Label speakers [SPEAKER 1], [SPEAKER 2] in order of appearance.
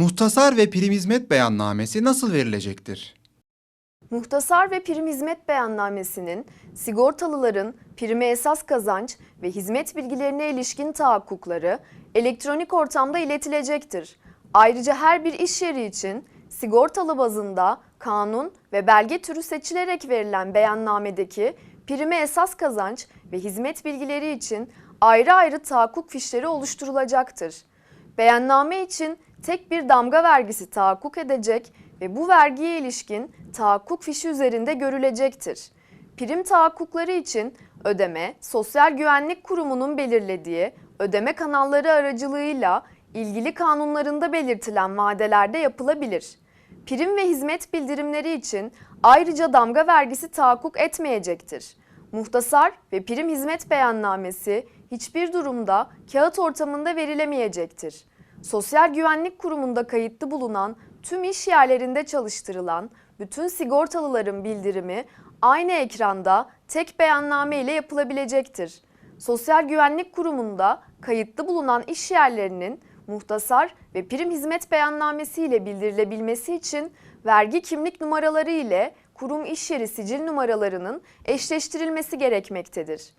[SPEAKER 1] Muhtasar ve prim hizmet beyannamesi nasıl verilecektir?
[SPEAKER 2] Muhtasar ve prim hizmet beyannamesinin sigortalıların prime esas kazanç ve hizmet bilgilerine ilişkin tahakkukları elektronik ortamda iletilecektir. Ayrıca her bir iş yeri için sigortalı bazında kanun ve belge türü seçilerek verilen beyannamedeki prime esas kazanç ve hizmet bilgileri için ayrı ayrı tahakkuk fişleri oluşturulacaktır. Beyanname için tek bir damga vergisi tahakkuk edecek ve bu vergiye ilişkin tahakkuk fişi üzerinde görülecektir. Prim tahakkukları için ödeme, Sosyal Güvenlik Kurumu'nun belirlediği ödeme kanalları aracılığıyla ilgili kanunlarında belirtilen vadelerde yapılabilir. Prim ve hizmet bildirimleri için ayrıca damga vergisi tahakkuk etmeyecektir. Muhtasar ve prim hizmet beyannamesi hiçbir durumda kağıt ortamında verilemeyecektir. Sosyal Güvenlik Kurumu'nda kayıtlı bulunan tüm iş yerlerinde çalıştırılan bütün sigortalıların bildirimi aynı ekranda tek beyanname ile yapılabilecektir. Sosyal Güvenlik Kurumu'nda kayıtlı bulunan iş yerlerinin muhtasar ve prim hizmet beyannamesi ile bildirilebilmesi için vergi kimlik numaraları ile kurum iş yeri sicil numaralarının eşleştirilmesi gerekmektedir.